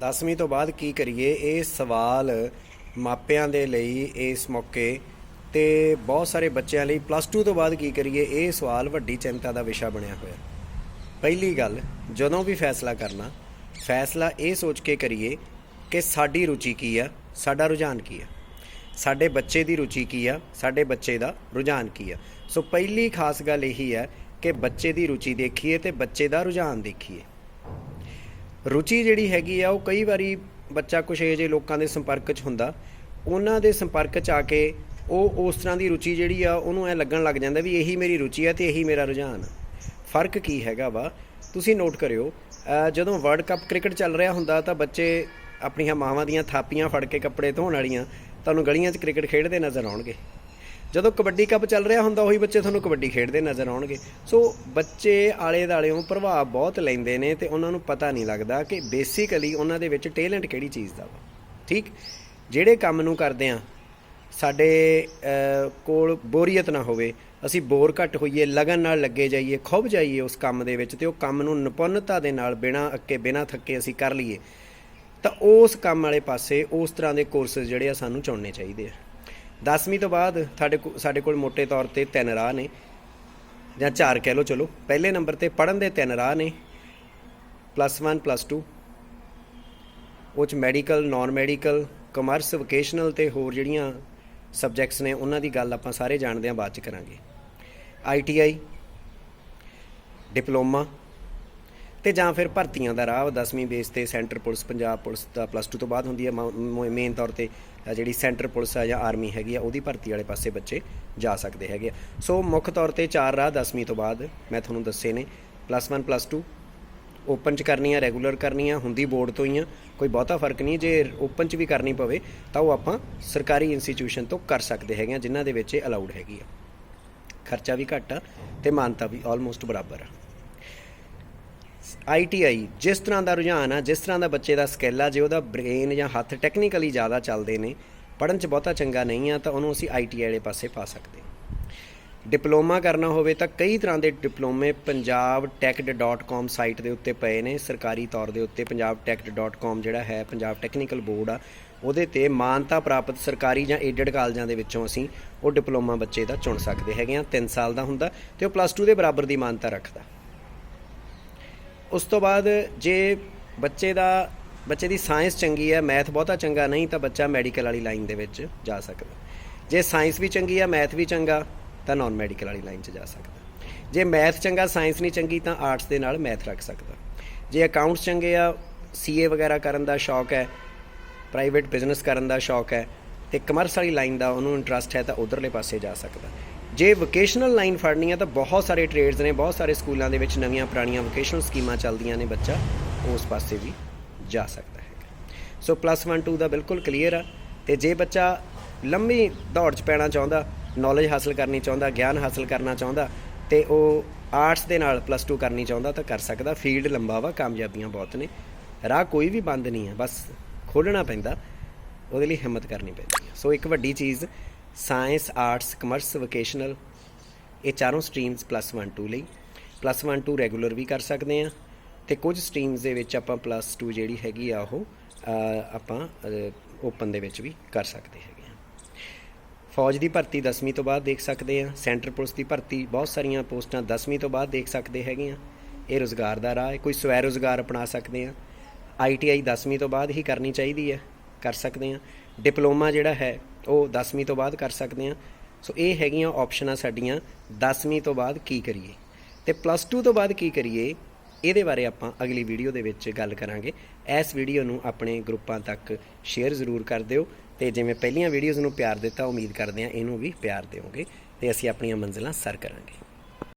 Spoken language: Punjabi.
10ਵੀਂ ਤੋਂ ਬਾਅਦ ਕੀ ਕਰੀਏ? ਇਹ ਸਵਾਲ ਮਾਪਿਆਂ ਦੇ ਲਈ ਇਸ ਮੌਕੇ ਤੇ ਬਹੁਤ ਸਾਰੇ ਬੱਚਿਆਂ ਲਈ ਪਲੱਸ 2 ਤੋਂ ਬਾਅਦ ਕੀ ਕਰੀਏ? ਇਹ ਸਵਾਲ ਵੱਡੀ ਚਿੰਤਾ ਦਾ ਵਿਸ਼ਾ ਬਣਿਆ ਹੋਇਆ। ਪਹਿਲੀ ਗੱਲ, ਜਦੋਂ ਵੀ ਫੈਸਲਾ ਕਰਨਾ, ਫੈਸਲਾ ਇਹ ਸੋਚ ਕੇ ਕਰੀਏ ਕਿ ਸਾਡੀ ਰੁਚੀ ਕੀ ਆ? ਸਾਡਾ ਰੁਝਾਨ ਕੀ ਆ? ਸਾਡੇ ਬੱਚੇ ਦੀ ਰੁਚੀ ਕੀ ਆ? ਸਾਡੇ ਬੱਚੇ ਦਾ ਰੁਝਾਨ ਕੀ ਆ? ਸੋ ਪਹਿਲੀ ਖਾਸ ਗੱਲ ਇਹੀ ਹੈ ਕਿ ਬੱਚੇ ਦੀ ਰੁਚੀ ਦੇਖੀਏ ਤੇ ਬੱਚੇ ਦਾ ਰੁਝਾਨ ਦੇਖੀਏ। ਰੁਚੀ ਜਿਹੜੀ ਹੈਗੀ ਆ, ਉਹ ਕਈ ਵਾਰੀ ਬੱਚਾ ਕੁਛ ਇਹੋ ਜਿਹੇ ਲੋਕਾਂ ਦੇ ਸੰਪਰਕ 'ਚ ਹੁੰਦਾ। ਉਹਨਾਂ ਦੇ ਸੰਪਰਕ 'ਚ ਆ ਕੇ ਉਹ ਉਸ ਤਰ੍ਹਾਂ ਦੀ ਰੁਚੀ ਜਿਹੜੀ ਆ, ਉਹਨੂੰ ਐ ਲੱਗਣ ਲੱਗ ਜਾਂਦਾ ਵੀ ਇਹੀ ਮੇਰੀ ਰੁਚੀ ਆ ਤੇ ਇਹੀ ਮੇਰਾ ਰੁਝਾਨ ਆ। ਫ਼ਰਕ ਕੀ ਹੈਗਾ ਵਾ? ਤੁਸੀਂ ਨੋਟ ਕਰਿਓ ਜਦੋਂ ਵਰਲਡ ਕੱਪ ਕ੍ਰਿਕਟ ਚੱਲ ਰਿਹਾ ਹੁੰਦਾ ਤਾਂ ਬੱਚੇ ਆਪਣੀਆਂ ਮਾਵਾਂ ਦੀਆਂ ਥਾਪੀਆਂ ਫੜ ਕੇ ਕੱਪੜੇ ਧੋਣ ਵਾਲੀਆਂ ਤੁਹਾਨੂੰ ਗਲੀਆਂ 'ਚ ਕ੍ਰਿਕਟ ਖੇਡਦੇ ਨਜ਼ਰ ਆਉਣਗੇ। ਜਦੋਂ ਕਬੱਡੀ ਕੱਪ ਚੱਲ ਰਿਹਾ ਹੁੰਦਾ, ਉਹੀ ਬੱਚੇ ਤੁਹਾਨੂੰ ਕਬੱਡੀ ਖੇਡਦੇ ਨਜ਼ਰ ਆਉਣਗੇ। ਸੋ ਬੱਚੇ ਆਲੇ ਦਾਲਿਓਂ ਪ੍ਰਭਾਵ ਬਹੁਤ ਲੈਂਦੇ ਨੇ ਤੇ ਉਹਨਾਂ ਨੂੰ ਪਤਾ ਨਹੀਂ ਲੱਗਦਾ ਕਿ ਬੇਸਿਕਲੀ ਉਹਨਾਂ ਦੇ ਵਿੱਚ ਟੈਲੈਂਟ ਕਿਹੜੀ ਚੀਜ਼ ਦਾ ਵਾ। ਠੀਕ? ਜਿਹੜੇ ਕੰਮ ਨੂੰ ਕਰਦੇ ਆ, ਸਾਡੇ ਕੋਲ ਬੋਰੀਅਤ ਨਾ ਹੋਵੇ, ਅਸੀਂ ਬੋਰ ਘੱਟ ਹੋਈਏ, ਲਗਨ ਨਾਲ ਲੱਗੇ ਜਾਈਏ, ਖੁੱਭ ਜਾਈਏ ਉਸ ਕੰਮ ਦੇ ਵਿੱਚ ਤੇ ਉਹ ਕੰਮ ਨੂੰ ਨਿਪੁੰਨਤਾ ਦੇ ਨਾਲ ਬਿਨਾਂ ਅੱਕੇ, ਬਿਨਾਂ ਥੱਕੇ ਅਸੀਂ ਕਰ ਲਈਏ, ਤਾਂ ਉਸ ਕੰਮ ਵਾਲੇ ਪਾਸੇ ਉਸ ਤਰ੍ਹਾਂ ਦੇ ਕੋਰਸਸ ਜਿਹੜੇ ਆ ਸਾਨੂੰ ਚੁਣਨੇ ਚਾਹੀਦੇ ਆ। 10ਵੀਂ ਤੋਂ ਬਾਅਦ ਸਾਡੇ ਕੋ- ਸਾਡੇ ਕੋਲ ਮੋٹے ਤੌਰ ਤੇ ਤਿੰਨ ਰਾਹ ਨੇ। ਜਾਂ ਚਾਰ ਕਹਿ ਲਓ, ਚਲੋ। ਪਹਿਲੇ ਨੰਬਰ ਤੇ ਪੜਨ ਦੇ ਤਿੰਨ ਰਾਹ ਨੇ। ਪਲੱਸ 1 ਪਲੱਸ 2 ਉਹ ਚ medical non medical commerce vocational ਤੇ ਹੋਰ ਜਿਹੜੀਆਂ ਸਬਜੈਕਟਸ ਨੇ, ਉਹਨਾਂ ਦੀ ਗੱਲ ਆਪਾਂ ਸਾਰੇ ਜਾਣਦੇ ਹਾਂ, ਬਾਅਦ ਚ ਕਰਾਂਗੇ। ਆਈਟੀਆਈ ਡਿਪਲੋਮਾ ਤੇ ਜਾਂ ਫਿਰ ਭਰਤੀਆਂ ਦਾ ਰਾਹ 10ਵੀਂ ਬੇਸ ਤੇ ਸੈਂਟਰ ਪੁਲਿਸ, ਪੰਜਾਬ ਪੁਲਿਸ ਦਾ ਪਲੱਸ 2 ਤੋਂ ਬਾਅਦ ਹੁੰਦੀ ਹੈ ਮੇਨ ਤੌਰ ਤੇ ਜਿਹੜੀ ਸੈਂਟਰ ਪੁਲਿਸ ਆ ਜਾਂ ਆਰਮੀ ਹੈਗੀ ਆ, ਉਹਦੀ ਭਰਤੀ ਵਾਲੇ ਪਾਸੇ ਬੱਚੇ ਜਾ ਸਕਦੇ ਹੈਗੇ ਆ। ਸੋ ਮੁੱਖ ਤੌਰ ਤੇ ਚਾਰ ਰਾਹ 10ਵੀਂ ਤੋਂ ਬਾਅਦ ਮੈਂ ਤੁਹਾਨੂੰ ਦੱਸੇ ਨੇ ਪਲੱਸ 1 ਪਲੱਸ 2 ਓਪਨ ਚ ਕਰਨੀ ਆ ਰੈਗੂਲਰ ਕਰਨੀ ਆ ਹੁੰਦੀ ਬੋਰਡ ਤੋਂ ਹੀ ਆ, ਕੋਈ ਬਹੁਤਾ ਫ਼ਰਕ ਨਹੀਂ, ਜੇ ਓਪਨ ਚ ਵੀ ਕਰਨੀ ਪਵੇ, ਤਾਂ ਉਹ ਆਪਾਂ ਸਰਕਾਰੀ ਇੰਸਟੀਚਿਊਸ਼ਨ ਤੋਂ ਕਰ ਸਕਦੇ ਹੈਗੇ ਆ, ਜਿਨ੍ਹਾਂ ਦੇ ਵਿੱਚ ਇਹ ਅਲਾਉਡ ਹੈਗੀ ਆ। ਖਰਚਾ ਵੀ ਘੱਟ ਆ ਤੇ ਮਾਨਤਾ ਵੀ ਆਲਮੋਸਟ ਬਰਾਬਰ ਆ। ਆਈਟੀਆਈ ਜਿਸ ਤਰ੍ਹਾਂ ਦਾ ਰੁਝਾਨ ਆ, ਜਿਸ ਤਰ੍ਹਾਂ ਦਾ ਬੱਚੇ ਦਾ ਸਕਿੱਲ ਆ, ਜੇ ਉਹਦਾ ਬ੍ਰੇਨ ਜਾਂ ਹੱਥ ਟੈਕਨੀਕਲੀ ਜ਼ਿਆਦਾ ਚੱਲਦੇ ਨੇ ਪੜਨ ਚ ਬਹੁਤਾ ਚੰਗਾ ਨਹੀਂ ਆ, ਤਾਂ ਉਹਨੂੰ ਅਸੀਂ ਆਈਟੀਆਈ ਵਾਲੇ ਪਾਸੇ ਪਾ ਸਕਦੇ ਡਿਪਲੋਮਾ ਕਰਨਾ ਹੋਵੇ ਤਾਂ ਕਈ ਤਰ੍ਹਾਂ ਦੇ ਡਿਪਲੋਮੇ ਪੰਜਾਬ punjabtech.com ਸਾਈਟ ਦੇ ਉੱਤੇ ਪਏ ਨੇ, ਸਰਕਾਰੀ ਤੌਰ ਦੇ ਉੱਤੇ ਪੰਜਾਬ punjabtech.com ਜਿਹੜਾ ਹੈ, ਪੰਜਾਬ ਟੈਕਨੀਕਲ ਬੋਰਡ ਆ, ਉਹਦੇ ਤੇ ਮਾਨਤਾ ਪ੍ਰਾਪਤ ਸਰਕਾਰੀ ਜਾਂ ਏਡਡ ਕਾਲਜਾਂ ਦੇ ਵਿੱਚੋਂ ਅਸੀਂ ਉਹ ਡਿਪਲੋਮਾ ਬੱਚੇ ਦਾ ਚੁਣ ਸਕਦੇ ਹੈਗੇ ਆ 3 ਸਾਲ ਦਾ ਹੁੰਦਾ ਤੇ ਉਹ ਪਲੱਸ 2 ਦੇ ਬਰਾਬਰ ਦੀ ਮਾਨਤਾ ਰੱਖਦਾ। ਉਸ ਤੋਂ ਬਾਅਦ ਜੇ ਬੱਚੇ ਦਾ, ਬੱਚੇ ਦੀ ਸਾਇੰਸ ਚੰਗੀ ਹੈ, ਮੈਥ ਬਹੁਤਾ ਚੰਗਾ ਨਹੀਂ, ਤਾਂ ਬੱਚਾ ਮੈਡੀਕਲ ਵਾਲੀ ਲਾਈਨ ਦੇ ਵਿੱਚ ਜਾ ਸਕਦਾ। ਜੇ ਸਾਇੰਸ ਵੀ ਚੰਗੀ ਹੈ, ਮੈਥ ਵੀ ਚੰਗਾ, ਤਾਂ ਨਾਨ ਮੈਡੀਕਲ ਵਾਲੀ ਲਾਈਨ 'ਚ ਜਾ ਸਕਦਾ। ਜੇ ਮੈਥ ਚੰਗਾ, ਸਾਇੰਸ ਨਹੀਂ ਚੰਗੀ, ਤਾਂ ਆਰਟਸ ਦੇ ਨਾਲ ਮੈਥ ਰੱਖ ਸਕਦਾ। ਜੇ ਅਕਾਊਂਟਸ ਚੰਗੇ ਆ ਸੀਏ ਵਗੈਰਾ ਕਰਨ ਦਾ ਸ਼ੌਕ ਹੈ ਪ੍ਰਾਈਵੇਟ ਬਿਜ਼ਨਸ ਕਰਨ ਦਾ ਸ਼ੌਕ ਹੈ, ਤੇ ਕਮਰਸ ਵਾਲੀ ਲਾਈਨ ਦਾ ਉਹਨੂੰ ਇੰਟਰਸਟ ਹੈ, ਤਾਂ ਉਧਰਲੇ ਪਾਸੇ ਜਾ ਸਕਦਾ। ਜੇ ਵੋਕੇਸ਼ਨਲ ਲਾਈਨ ਫੜਨੀ ਹੈ ਤਾਂ ਬਹੁਤ ਸਾਰੇ ਟ੍ਰੇਡਸ ਨੇ, ਬਹੁਤ ਸਾਰੇ ਸਕੂਲਾਂ ਦੇ ਵਿੱਚ ਨਵੀਆਂ ਪੁਰਾਣੀਆਂ ਵੋਕੇਸ਼ਨਲ ਸਕੀਮਾਂ ਚੱਲਦੀਆਂ ਨੇ ਬੱਚਾ, ਉਸ ਪਾਸੇ ਵੀ ਜਾ ਸਕਦਾ ਹੈਗਾ। ਸੋ ਪਲੱਸ 1 2 ਦਾ ਬਿਲਕੁਲ ਕਲੀਅਰ ਆ। ਤੇ ਜੇ ਬੱਚਾ ਲੰਮੀ ਦੌੜ 'ਚ ਪੈਣਾ ਚਾਹੁੰਦਾ ਨੌਲੇਜ ਹਾਸਲ ਕਰਨੀ ਚਾਹੁੰਦਾ, ਗਿਆਨ ਹਾਸਲ ਕਰਨਾ ਚਾਹੁੰਦਾ, ਤੇ ਉਹ ਆਰਟਸ ਦੇ ਨਾਲ ਪਲੱਸ 2 ਕਰਨੀ ਚਾਹੁੰਦਾ ਤਾਂ ਕਰ ਸਕਦਾ। ਫੀਲਡ ਲੰਬਾ ਵਾ ਕਾਮਯਾਬੀਆਂ ਬਹੁਤ ਨੇ। ਰਾਹ ਕੋਈ ਵੀ ਬੰਦ ਨਹੀਂ ਹੈ, ਬਸ ਖੋਲਣਾ ਪੈਂਦਾ, ਉਹਦੇ ਲਈ ਹਿੰਮਤ ਕਰਨੀ ਪੈਂਦੀ ਹੈ। ਸੋ ਇੱਕ ਵੱਡੀ ਚੀਜ਼ ਸਾਇੰਸ ਆਰਟਸ ਕਮਰਸ ਵੋਕੇਸ਼ਨਲ ਇਹ ਚਾਰੋਂ ਸਟਰੀਮਸ ਪਲੱਸ 1 2 ਲਈ। ਪਲੱਸ 1 2 ਰੈਗੂਲਰ ਵੀ ਕਰ ਸਕਦੇ ਆ ਤੇ ਕੁਝ ਸਟਰੀਮਸ ਦੇ ਵਿੱਚ ਆਪਾਂ ਪਲੱਸ 2 ਜਿਹੜੀ ਹੈਗੀ ਆ ਉਹ ਆਪਾਂ ਓਪਨ ਦੇ ਵਿੱਚ ਵੀ ਕਰ ਸਕਦੇ ਹੈਗੇ ਆ ਫੌਜ ਦੀ ਭਰਤੀ 10ਵੀਂ ਤੋਂ ਬਾਅਦ ਦੇਖ ਸਕਦੇ ਆ ਸੈਂਟਰ ਪੁਲਿਸ ਦੀ ਭਰਤੀ ਬਹੁਤ ਸਾਰੀਆਂ ਪੋਸਟਾਂ 10ਵੀਂ ਤੋਂ ਬਾਅਦ ਦੇਖ ਸਕਦੇ ਹੈਗੇ ਆ ਇਹ ਰੋਜ਼ਗਾਰ ਦਾ ਰਾਹ ਹੈ। ਕੋਈ ਸਵੈ ਰੋਜ਼ਗਾਰ ਅਪਣਾ ਸਕਦੇ ਆ ਆਈਟੀਆਈ 10ਵੀਂ ਤੋਂ ਬਾਅਦ ਹੀ ਕਰਨੀ ਚਾਹੀਦੀ ਹੈ। ਕਰ ਸਕਦੇ ਆ ਡਿਪਲੋਮਾ ਜਿਹੜਾ ਹੈ ਉਹ 10ਵੀਂ ਤੋਂ ਬਾਅਦ ਕਰ ਸਕਦੇ ਆ ਸੋ ਇਹ ਹੈਗੀਆਂ ਆਪਸ਼ਨਾਂ ਸਾਡੀਆਂ 10ਵੀਂ ਤੋਂ ਬਾਅਦ ਕੀ ਕਰੀਏ? ਤੇ ਪਲੱਸ 2 ਤੋਂ ਬਾਅਦ ਕੀ ਕਰੀਏ? ਇਹਦੇ ਬਾਰੇ ਆਪਾਂ ਅਗਲੀ ਵੀਡੀਓ ਦੇ ਵਿੱਚ ਗੱਲ ਕਰਾਂਗੇ। ਇਸ ਵੀਡੀਓ ਨੂੰ ਆਪਣੇ ਗਰੁੱਪਾਂ ਤੱਕ ਸ਼ੇਅਰ ਜ਼ਰੂਰ ਕਰ ਦਿਓ ਤੇ ਜਿਵੇਂ ਪਹਿਲੀਆਂ ਵੀਡੀਓਜ਼ ਨੂੰ ਪਿਆਰ ਦਿੱਤਾ, ਉਮੀਦ ਕਰਦੇ ਹਾਂ ਇਹਨੂੰ ਵੀ ਪਿਆਰ ਦਿਓਗੇ ਤੇ ਅਸੀਂ ਆਪਣੀਆਂ ਮੰਜ਼ਿਲਾਂ ਸਰ ਕਰਾਂਗੇ।